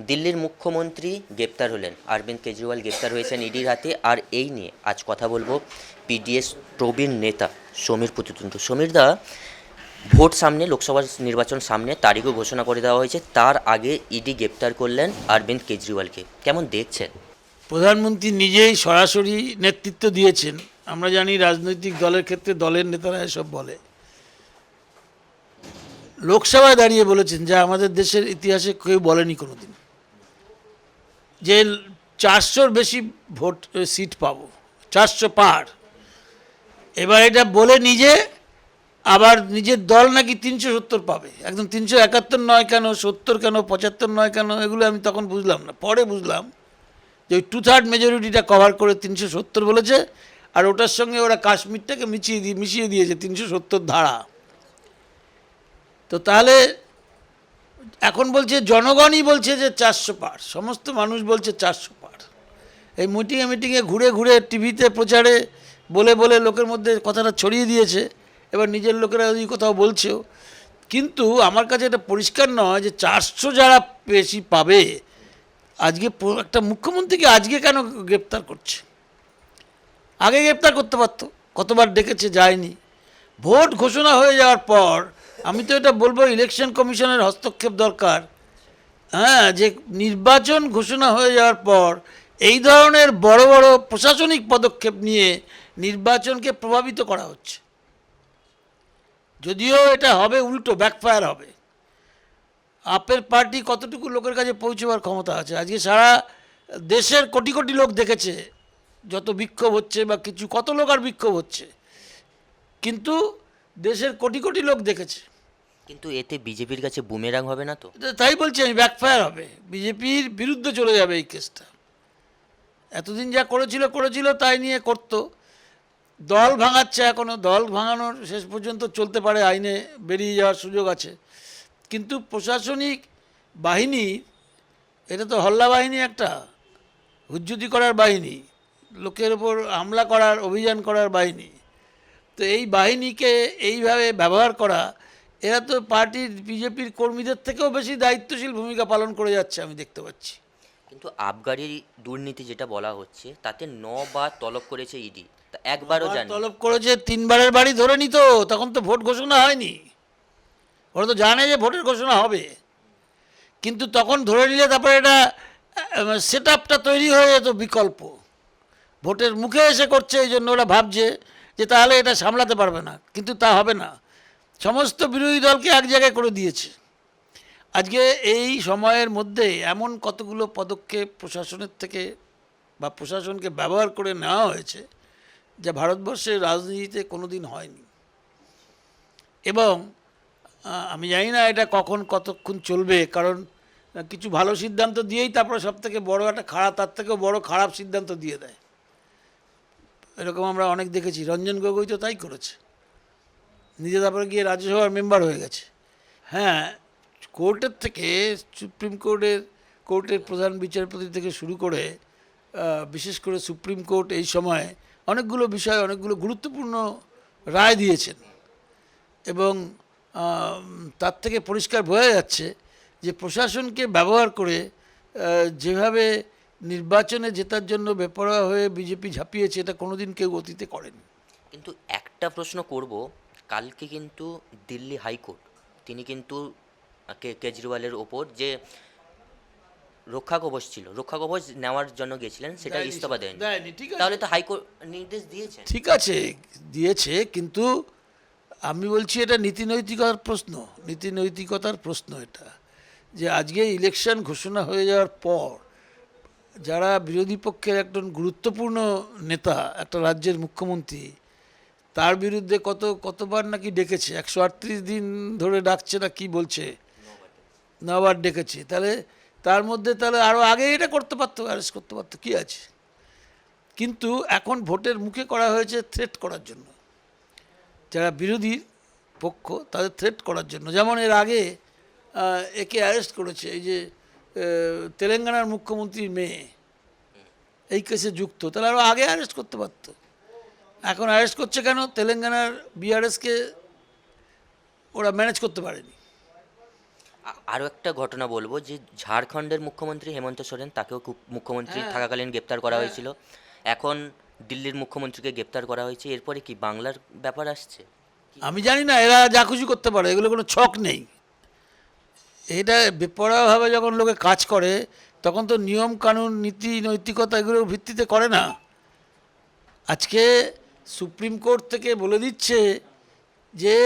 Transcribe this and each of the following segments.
দিল্লির মুখ্যমন্ত্রী গ্রেপ্তার হলেন। অরবিন্দ কেজরিওয়াল গ্রেপ্তার হয়েছেন ইডির হাতে। আর এই নিয়ে আজ কথা বলব পিডিএস প্রবীণ নেতা সমীর পুতুতুন্ড সমীর দা, ভোট সামনে, লোকসভা নির্বাচন সামনে তারিখও ঘোষণা করে দেওয়া হয়েছে। তার আগে ইডি গ্রেপ্তার করলেন অরবিন্দ কেজরিওয়ালকে। কেমন দেখছেন? প্রধানমন্ত্রী নিজেই সরাসরি নেতৃত্ব দিয়েছেন। আমরা জানি রাজনৈতিক দলের ক্ষেত্রে দলের নেতারা এসব বলে। লোকসভায় দাঁড়িয়ে বলেছেন যা আমাদের দেশের ইতিহাসে কেউ বলেনি কোনোদিন। যে চারশোর বেশি ভোট সিট পাবো, চারশো পার। এবার এটা বলে নিজে, আবার নিজের দল নাকি তিনশো সত্তর পাবে। একদম তিনশো একাত্তর নয় কেন, সত্তর কেন, পঁচাত্তর নয় কেন, এগুলো আমি তখন বুঝলাম না। পরে বুঝলাম যে ওই টু থার্ড মেজরিটিটা কভার করে তিনশো সত্তর বলেছে, আর ওটার সঙ্গে ওরা কাশ্মীরটাকে মিছিয়ে দিয়ে, মিশিয়ে দিয়েছে তিনশো সত্তর ধারা। তো তাহলে এখন বলছে, জনগণই বলছে যে চারশো পার, সমস্ত মানুষ বলছে চারশো পার। এই মিটিংয়ে মিটিংয়ে ঘুরে ঘুরে টিভিতে প্রচারে, বলে বলে লোকের মধ্যে কথাটা ছড়িয়ে দিয়েছে, এবার নিজের লোকেরা ওই কোথাও বলছেও। কিন্তু আমার কাছে এটা পরিষ্কার নয় যে চারশো যারা বেশি পাবে, আজকে একটা মুখ্যমন্ত্রীকে আজকে কেন গ্রেপ্তার করছে? আগে গ্রেপ্তার করতে পারতো, কতবার ডেকেছে যায়নি। ভোট ঘোষণা হয়ে যাওয়ার পর আমি তো এটা বলব ইলেকশন কমিশনের হস্তক্ষেপ দরকার। হ্যাঁ যে নির্বাচন ঘোষণা হয়ে যাওয়ার পর এই ধরনের বড় বড় প্রশাসনিক পদক্ষেপ নিয়ে নির্বাচনকে প্রভাবিত করা হচ্ছে। যদিও এটা হবে, উল্টো ব্যাকফায়ার হবে। আপের পার্টি কতটুকু লোকের কাছে পৌঁছবার ক্ষমতা আছে? আজকে সারা দেশের কোটি কোটি লোক দেখেছে, যত বিক্ষোভ হচ্ছে বা কিছু, কত লোক আর বিক্ষোভ হচ্ছে। কিন্তু দেশের কোটি কোটি লোক দেখেছে। কিন্তু এতে বিজেপির কাছে বুমেরাং হবে না তো? তাই বলছি আমি ব্যাকফায়ার হবে। বিজেপির বিরুদ্ধে চলে যাবে এই কেসটা। এতদিন যা করেছিল করেছিল, তাই নিয়ে করতো। দল ভাঙাচ্ছে এখনও দল ভাঙানোর শেষ পর্যন্ত চলতে পারে, আইনে বেরিয়ে যাওয়ার সুযোগ আছে। কিন্তু প্রশাসনিক বাহিনী, এটা তো হল্লা বাহিনী একটা, হুজ্জুতি করার বাহিনী, লোকের ওপর হামলা করার, অভিযান করার বাহিনী। তো এই বাহিনীকে এইভাবে ব্যবহার করা এরা তো পার্টির বিজেপির কর্মীদের থেকেও বেশি দায়িত্বশীল ভূমিকা পালন করে যাচ্ছে আমি দেখতে পাচ্ছি। কিন্তু আবগারি দুর্নীতি যেটা বলা হচ্ছে তাতে নবার তলব করেছে ইডি। তা একবারও জানি তলব করেছে তিনবারের বাড়ি ধরে নিত তখন তো ভোট ঘোষণা হয়নি। ওরা তো জানে যে ভোটের ঘোষণা হবে। কিন্তু তখন ধরে নিলে তারপরে এটা সেট আপটা তৈরি হয়ে যেত বিকল্প। ভোটের মুখে এসে করছে এই জন্য ওরা ভাবছে যে তাহলে এটা সামলাতে পারবে না। কিন্তু তা হবে না। সমস্ত বিরোধী দলকে এক জায়গায় করে দিয়েছে। আজকে এই সময়ের মধ্যে এমন কতগুলো পদক্ষেপ প্রশাসনের থেকে বা প্রশাসনকে ব্যবহার করে নেওয়া হয়েছে, যা ভারতবর্ষের রাজনীতিতে কোনো দিন হয়নি। এবং আমি জানি না এটা কখন কতক্ষণ চলবে, কারণ কিছু ভালো সিদ্ধান্ত দিয়েই তারপরে সব থেকে বড়ো একটা খারাপ, তার থেকেও বড় খারাপ সিদ্ধান্ত দিয়ে দেয়। এরকম আমরা অনেক দেখেছি, রঞ্জন গগৈ তো তাই করেছে। নিজে তারপরে গিয়ে রাজ্যসভার মেম্বার হয়ে গেছে। হ্যাঁ কোর্টের থেকে, সুপ্রিম কোর্টের কোর্টের প্রধান বিচারপতি থেকে শুরু করে বিশেষ করে সুপ্রিম কোর্ট এই সময় অনেকগুলো বিষয়, অনেকগুলো গুরুত্বপূর্ণ রায় দিয়েছেন। এবং তার থেকে পরিষ্কার বোঝা যাচ্ছে যে প্রশাসনকে ব্যবহার করে যেভাবে নির্বাচনে জেতার জন্য বেপরোয়া হয়ে বিজেপি ঝাঁপিয়েছে, এটা কোনোদিন কেউ অতীতে করেনি। কিন্তু একটা প্রশ্ন করব কালকে কিন্তু দিল্লি হাইকোর্ট তিনি কিন্তু কেজরিওয়ালের ওপর যে রক্ষা কবচ ছিল রক্ষা কবচ নেওয়ার জন্য গেছিলেন সেটা ইস্তফা আছে। তাহলে তো হাইকোর্ট নির্দেশ দিয়েছে ঠিক আছে দিয়েছে কিন্তু আমি বলছি এটা নীতিনৈতিকতার প্রশ্ন নীতিনৈতিকতার প্রশ্ন এটা যে আজকে ইলেকশন ঘোষণা হয়ে যাওয়ার পর যারা বিরোধী পক্ষের একজন গুরুত্বপূর্ণ নেতা একটা রাজ্যের মুখ্যমন্ত্রী তার বিরুদ্ধে কত, কতবার নাকি ডেকেছে? একশো আটত্রিশ দিন ধরে ডাকছে না কি বলছে? নবার ডেকেছে। তাহলে তার মধ্যে তাহলে আরও আগে এটা করতে পারতো অ্যারেস্ট করতে পারতো, কী আছে? কিন্তু এখন ভোটের মুখে করা হয়েছে থ্রেট করার জন্য। যারা বিরোধী পক্ষ, তাদের থ্রেট করার জন্য। যেমন এর আগে একে অ্যারেস্ট করেছে, এই যে তেলেঙ্গানার মুখ্যমন্ত্রীর মেয়ে। এই কেসে যুক্ত। তাহলে আরও আগে অ্যারেস্ট করতে পারতো। এখন অ্যারেস্ট করছে কেন? তেলেঙ্গানার বিআরএসকে ওরা ম্যানেজ করতে পারেনি। আরও একটা ঘটনা বলব যে ঝাড়খণ্ডের মুখ্যমন্ত্রী হেমন্ত সোরেন তাকেও খুব মুখ্যমন্ত্রী হ্যাঁ। থাকাকালীন গ্রেপ্তার করা হয়েছিল। এখন দিল্লির মুখ্যমন্ত্রীকে গ্রেপ্তার করা হয়েছে। এরপরে কি বাংলার ব্যাপার আসছে? আমি জানি না এরা যা খুশি করতে পারে এগুলো কোনো ছক নেই। এটা বেপরোয়াভাবে যখন লোকে কাজ করে তখন তো নিয়ম কানুন নীতি নৈতিকতা এগুলোর ভিত্তিতে করে না। আজকে সুপ্রিম কোর্ট থেকে বলে দিচ্ছে যে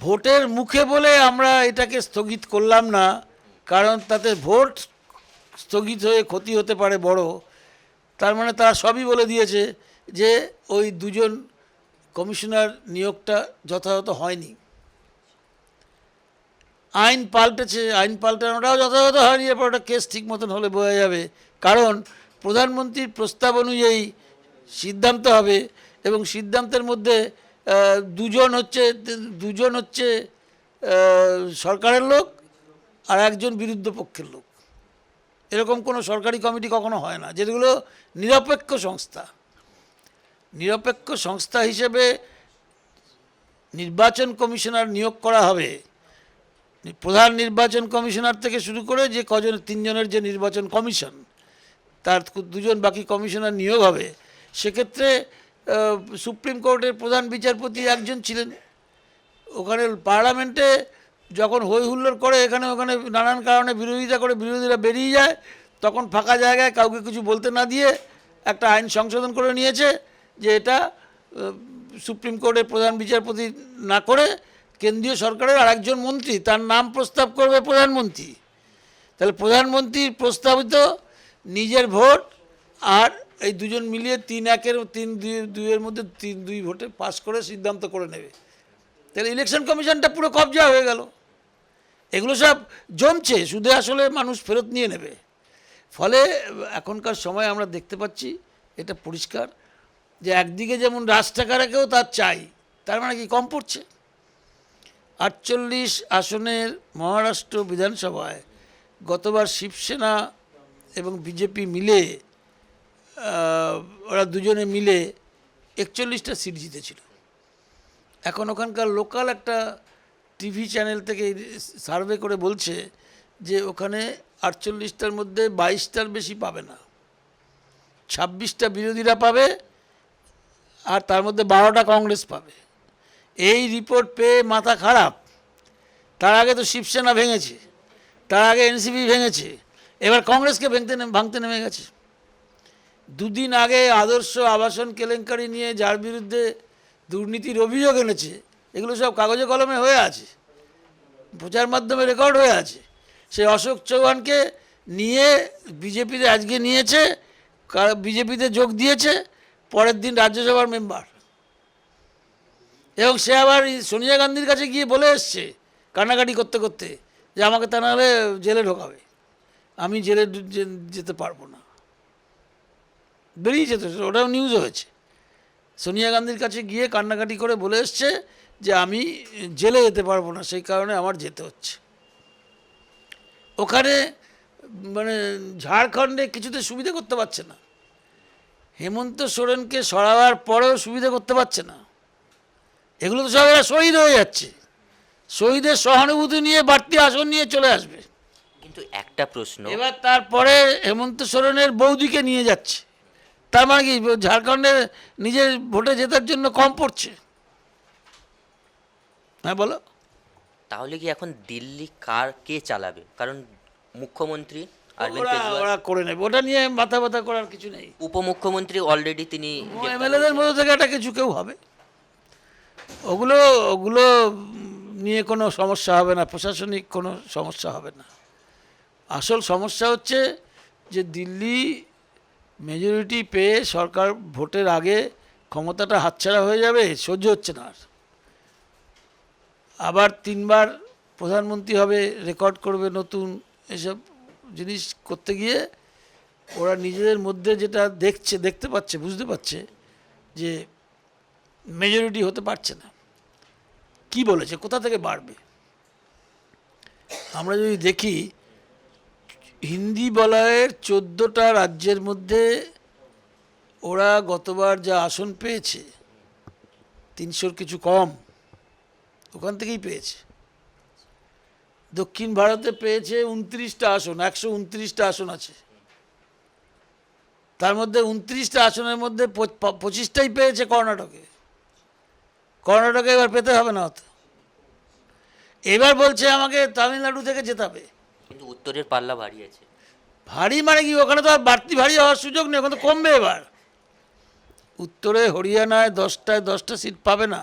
ভোটের মুখে বলে আমরা এটাকে স্থগিত করলাম না, কারণ তাতে ভোট স্থগিত হয়ে ক্ষতি হতে পারে বড়। তার মানে তারা সবই বলে দিয়েছে যে ওই দুজন কমিশনার নিয়োগটা যথাযথ হয়নি। আইন পাল্টেছে, আইন পাল্টানোটাও যথাযথ হয়নি, এরপর ওটা কেস ঠিক মতন হলে বোঝা যাবে। কারণ প্রধানমন্ত্রীর প্রস্তাব অনুযায়ী সিদ্ধান্ত হবে এবং সিদ্ধান্তের মধ্যে দুজন হচ্ছে দুজন হচ্ছে সরকারের লোক আর একজন বিরুদ্ধ পক্ষের লোক। এরকম কোনো সরকারি কমিটি কখনো হয় না, যেগুলো নিরপেক্ষ সংস্থা। নিরপেক্ষ সংস্থা হিসেবে নির্বাচন কমিশনার নিয়োগ করা হবে। প্রধান নির্বাচন কমিশনার থেকে শুরু করে যে কজন, তিনজনের যে নির্বাচন কমিশন, তার দুজন বাকি কমিশনার নিয়োগ হবে। সেক্ষেত্রে সুপ্রিম কোর্টের প্রধান বিচারপতি একজন ছিলেন। ওখানে পার্লামেন্টে যখন হই হুল্লোড় করে, এখানে ওখানে নানান কারণে বিরোধিতা করে বিরোধীরা বেরিয়ে যায়, তখন ফাঁকা জায়গায় কাউকে কিছু বলতে না দিয়ে একটা আইন সংশোধন করে নিয়েছে যে এটা সুপ্রিম কোর্টের প্রধান বিচারপতি না করে কেন্দ্রীয় সরকারের আরেকজন মন্ত্রী, তার নাম প্রস্তাব করবে প্রধানমন্ত্রী। তাহলে প্রধানমন্ত্রীর প্রস্তাবিত নিজের ভোট আর এই দুজন মিলিয়ে তিন একের, তিন দুই, দুইয়ের মধ্যে তিন, দুই ভোটে পাস করে সিদ্ধান্ত করে নেবে। তাহলে ইলেকশন কমিশনটা পুরো কবজা হয়ে গেল। এগুলো সব জমছে শুধু আসলে মানুষ ফেরত নিয়ে নেবে। ফলে এখনকার সময় আমরা দেখতে পাচ্ছি, এটা পরিষ্কার, যে একদিকে যেমন রাজ টাকারাকেও তার চাই, তার মানে কি? কম পড়ছে। আটচল্লিশ আসনের মহারাষ্ট্র বিধানসভায় গতবার শিবসেনা এবং বিজেপি মিলে ওরা দুজনে মিলে একচল্লিশটা সিট জিতেছিল। এখন ওখানকার লোকাল একটা টিভি চ্যানেল থেকে সার্ভে করে বলছে যে ওখানে আটচল্লিশটার মধ্যে বাইশটার বেশি পাবে না। ছাব্বিশটা বিরোধীরা পাবে আর তার মধ্যে বারোটা কংগ্রেস পাবে। এই রিপোর্ট পেয়ে মাথা খারাপ। তার আগে তো শিবসেনা ভেঙেছে, তার আগে এনসিপি ভেঙেছে, এবার কংগ্রেসকে ভেঙতে ভাঙতে নেমে গেছে। দুদিন আগে আদর্শ আবাসন কেলেঙ্কারি নিয়ে যার বিরুদ্ধে দুর্নীতির অভিযোগ এনেছে, এগুলো সব কাগজে কলমে হয়ে আছে, প্রচার মাধ্যমে রেকর্ড হয়ে আছে। সেই অশোক চৌহানকে নিয়ে বিজেপিতে আজকে নিয়েছে বিজেপিতে যোগ দিয়েছে, পরের দিন রাজ্যসভার মেম্বার। এবং সে আবার সোনিয়া গান্ধীর কাছে গিয়ে বলে এসছে কান্নাকাটি করতে করতে যে আমাকে তা নাহলে জেলে ঢোকাবে, আমি জেলে যেতে পারব না। বেরিয়েছে তো ওটাও নিউজ হয়েছে। সোনিয়া গান্ধীর কাছে গিয়ে কান্নাকাটি করে বলে এসছে যে আমি জেলে যেতে পারব না সেই কারণে আমার যেতে হচ্ছে। ওখানে মানে ঝাড়খণ্ডে কিছুতে সুবিধা করতে পারছে না। হেমন্ত সোরেনকে সরাবার পরেও সুবিধা করতে পারছে না। এগুলো তো সব এরা শহীদ হয়ে যাচ্ছে। শহীদের সহানুভূতি নিয়ে বাড়তি আসন নিয়ে চলে আসবে। কিন্তু একটা প্রশ্ন এবার তারপরে হেমন্ত সোরেনের বৌদিকে নিয়ে যাচ্ছে। তার মানে কি ঝাড়খণ্ডে নিজের ভোটে জেতার জন্য কম পড়ছে? হ্যাঁ বলো। তাহলে কি এখন দিল্লি কার কে চালাবে? কারণ মুখ্যমন্ত্রী অরবিন্দ ওরা কেজরিওয়াল ওরা করে নেবে। ওটা নিয়ে মাথা ব্যথা করার কিছু নেই। উপমুখ্যমন্ত্রী অলরেডি তিনি এমএলএদের মধ্যে থেকে একটা কিছু কেউ হবে। ওগুলো ওগুলো নিয়ে কোনো সমস্যা হবে না। প্রশাসনিক কোনো সমস্যা হবে না। আসল সমস্যা হচ্ছে যে দিল্লি মেজরিটি পেয়ে সরকার ভোটের আগে ক্ষমতাটা হাতছাড়া হয়ে যাবে, সহ্য হচ্ছে না আর। আবার তিনবার প্রধানমন্ত্রী হবে রেকর্ড করবে নতুন এসব জিনিস করতে গিয়ে ওরা নিজেদের মধ্যে যেটা দেখছে, দেখতে পাচ্ছে, বুঝতে পারছে যে মেজরিটি হতে পারছে না। কি বলেছে? কোথা থেকে বাড়বে? আমরা যদি দেখি হিন্দি বলয়ের চোদ্দোটা রাজ্যের মধ্যে ওরা গতবার যা আসন পেয়েছে, তিনশোর কিছু কম, ওখান থেকেই পেয়েছে। দক্ষিণ ভারতে পেয়েছে উনত্রিশটা আসন, একশো উনত্রিশটা আসন আছে। তার মধ্যে উনত্রিশটা আসনের মধ্যে পঁচিশটাই পেয়েছে কর্ণাটকে। কর্ণাটকে এবার পেতে হবে না অত। এবার বলছে আমাকে তামিলনাড়ু থেকে জেতাবে কিন্তু উত্তরের পাল্লা ভারী আছে। ভারী মানে কি? ওখানে তো আর বাড়তি ভারী হওয়ার সুযোগ নেই, ওখানে তো কমবে এবার। উত্তরে হরিয়ানায় দশটায় দশটা সিট পাবে না।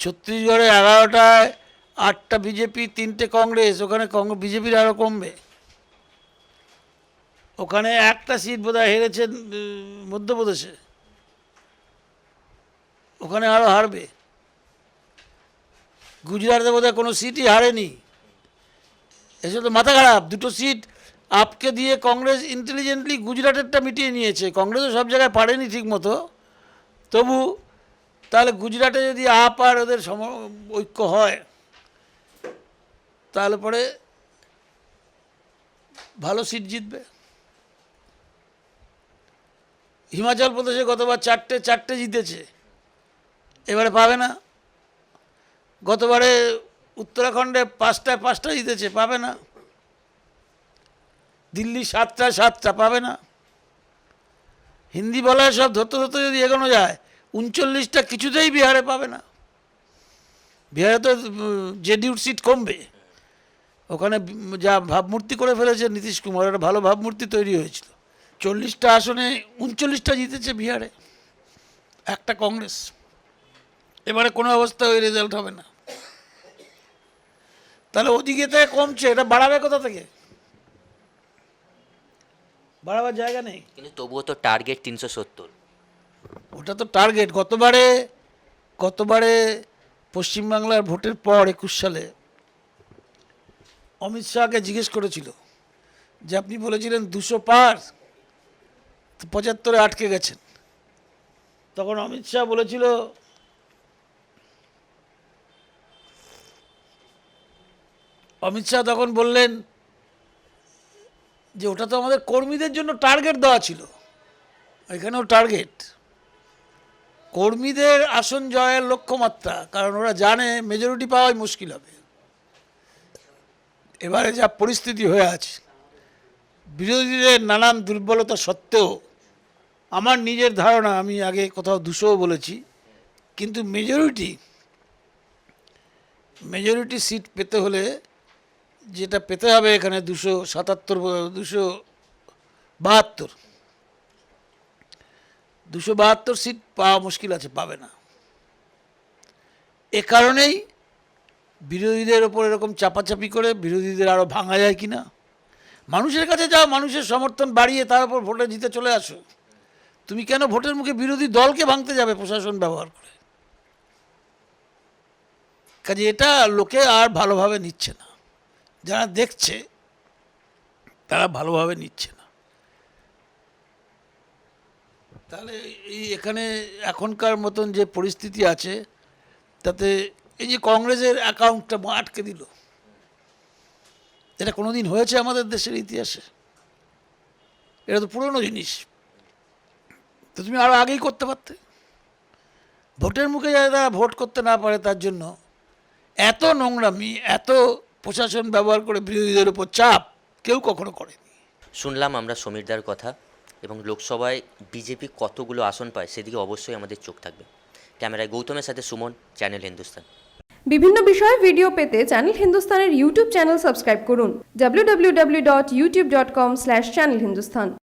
ছত্তিশগড়ে এগারোটায় আটটা বিজেপি, তিনটে কংগ্রেস, ওখানে বিজেপির আরও কমবে। ওখানে একটা সিট বোধহয় হেরেছেন মধ্যপ্রদেশে। ওখানে আরও হারবে। গুজরাটে বোধহয় কোনো সিটই হারেনি। এসে তো মাথা খারাপ। দুটো সিট আপকে দিয়ে কংগ্রেস ইন্টেলিজেন্টলি গুজরাটেরটা মিটিয়ে নিয়েছে। কংগ্রেসও সব জায়গায় পারেনি ঠিক মতো তবু তাহলে গুজরাটে যদি আপ আর ওদের সম ঐক্য হয়, তাহলে পরে ভালো সিট জিতবে। হিমাচল প্রদেশে গতবার চারটে চারটে জিতেছে। এবারে পাবে না। গতবারে উত্তরাখণ্ডে পাঁচটায় পাঁচটা জিতেছে, পাবে না। দিল্লি সাতটা সাতটা পাবে না। হিন্দি বলায় সব ধরতে ধরতে যদি এগোনো যায়, উনচল্লিশটা কিছুতেই বিহারে পাবে না। বিহারে তো জেডিউর সিট কমবে। ওখানে যা ভাবমূর্তি করে ফেলেছে নীতিশ কুমার, একটা ভালো ভাবমূর্তি তৈরি হয়েছিল। চল্লিশটা আসনে উনচল্লিশটা জিতেছে বিহারে। একটা কংগ্রেস। এবারে কোনো অবস্থা ওই রেজাল্ট হবে না। তাহলে ওদিকে থেকে কমছে এটা বাড়াবে কোথা থেকে? বাড়াবার জায়গা নেই। কিন্তু তবুও তো টার্গেট তিনশো সত্তর। ওটা তো টার্গেট গতবারে গতবারে পশ্চিমবাংলার ভোটের পর একুশ সালে অমিত শাহকে জিজ্ঞেস করেছিল যে আপনি বলেছিলেন দুশো পার পঁচাত্তরে আটকে গেছেন। তখন অমিত শাহ বলেছিল অমিত শাহ তখন বললেন যে ওটা তো আমাদের কর্মীদের জন্য টার্গেট দেওয়া ছিল। এখানেও টার্গেট কর্মীদের আসন জয়ের লক্ষ্যমাত্রা, কারণ ওরা জানে মেজরিটি পাওয়াই মুশকিল হবে। এবারে যা পরিস্থিতি হয়ে আছে, বিরোধীদের নানান দুর্বলতা সত্ত্বেও আমার নিজের ধারণা, আমি আগে কোথাও দুশোও বলেছি, কিন্তু মেজরিটি মেজরিটি সিট পেতে হলে যেটা পেতে হবে এখানে দুশো সাতাত্তর, দুশো বাহাত্তর। দুশো বাহাত্তর সিট পাওয়া মুশকিল আছে, পাবে না। এ কারণেই বিরোধীদের ওপর এরকম চাপাচাপি করে বিরোধীদের আরও ভাঙা যায় কি না মানুষের কাছে যাও, মানুষের সমর্থন বাড়িয়ে তার উপর ভোটে জিতে চলে আসো। তুমি কেন ভোটের মুখে বিরোধী দলকে ভাঙতে যাবে প্রশাসন ব্যবহার করে? কাজে এটা লোকে আর ভালোভাবে নিচ্ছে না। যারা দেখছে, তারা ভালোভাবে নিচ্ছে না। তাহলে এই এখানে এখনকার মতন যে পরিস্থিতি আছে, তাতে এই যে কংগ্রেসের অ্যাকাউন্টটা আটকে দিল, এটা কোনোদিন হয়েছে আমাদের দেশের ইতিহাসে? এটা তো পুরনো জিনিস। তো তুমি আরও আগেই করতে পারতে। ভোটের মুখে যাতে তারা ভোট করতে না পারে, তার জন্য এত নোংরামি, এত প্রশাসন ব্যবহার করে বিরোধীদের উপর চাপ কেউ কখনো করেনি। শুনলাম আমরা সমীরদার কথা এবং লোকসভায় বিজেপি কতগুলো আসন পায় সেদিকে অবশ্যই আমাদের চোখ থাকবে। ক্যামেরায় গৌতমের সাথে সুমন চ্যানেল হিন্দুস্তান। বিভিন্ন বিষয়ে ভিডিও পেতে চ্যানেল হিন্দুস্তানের ইউটিউব চ্যানেল সাবস্ক্রাইব করুন www.youtube.com/channelhindustan